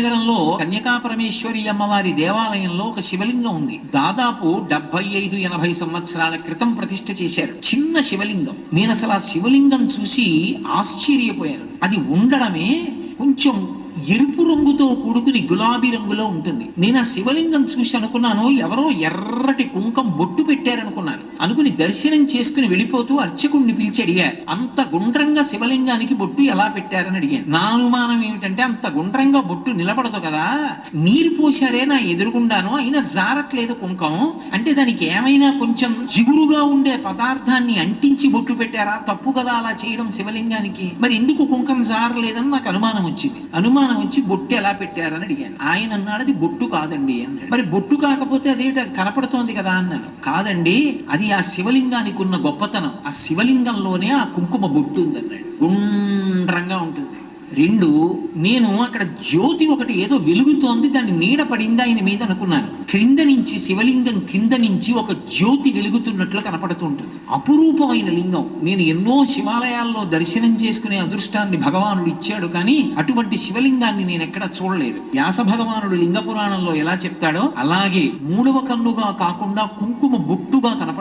విజయనగరంలో కన్యకా పరమేశ్వరి అమ్మవారి దేవాలయంలో ఒక శివలింగం ఉంది. దాదాపు డెబ్బై ఐదు ఎనభై సంవత్సరాల క్రితం ప్రతిష్ఠ చేశారు. చిన్న శివలింగం. నేను అసలు ఆ శివలింగం చూసి ఆశ్చర్యపోయాను. అది ఉండడమే కొంచెం ఎరుపు రంగుతో కూడుకుని గులాబీ రంగులో ఉంటుంది. నేను ఆ శివలింగం చూసి అనుకున్నాను ఎవరో ఎర్రటి కుంకం బొట్టు పెట్టారనుకున్నాను. అనుకుని దర్శనం చేసుకుని వెళ్ళిపోతూ అర్చకుడిని పిలిచి అడిగారు అంత గుండ్రంగా శివలింగానికి బొట్టు ఎలా పెట్టారని అడిగాను. నా అనుమానం ఏమిటంటే అంత గుండ్రంగా బొట్టు నిలబడదు కదా. నీరు పోశారే నా ఎదురుగుండాను అయినా జారట్లేదు కుంకం. అంటే దానికి ఏమైనా కొంచెం జిగురుగా ఉండే పదార్థాన్ని అంటించి బొట్టు పెట్టారా? తప్పు కదా అలా చేయడం శివలింగానికి. మరి ఎందుకు కుంకం జారలేదని నాకు అనుమానం వచ్చింది. అనుమానం వచ్చి బొట్టు ఎలా పెట్టారని అడిగాను. ఆయన అన్నాడు అది బొట్టు కాదండి అన్నాడు. మరి బొట్టు కాకపోతే అదేంటి? అది కనపడుతోంది కదా అన్నాను కాదండి అది ఆ శివలింగానికి ఉన్న గొప్పతనం. ఆ శివలింగంలోనే ఆ కుంకుమ బొట్టు ఉందన్నాడు. రెండు నేను అక్కడ జ్యోతి ఒకటి ఏదో వెలుగుతోంది దాని నీడ పడింది ఆయన మీద అనుకున్నాను. క్రింద నుంచి శివలింగం కింద నుంచి ఒక జ్యోతి వెలుగుతున్నట్లు కనపడుతుంటుంది అపురూపమైన లింగం. నేను ఎన్నో శివాలయాల్లో దర్శనం చేసుకునే అదృష్టాన్ని భగవానుడు ఇచ్చాడు కానీ అటువంటి శివలింగాన్ని నేను ఎక్కడ చూడలేదు. వ్యాస భగవానుడు లింగ పురాణంలో ఎలా చెప్తాడో అలాగే మూడవ కన్నుగా కాకుండా కుంకుమ బొట్టుగా కనపడ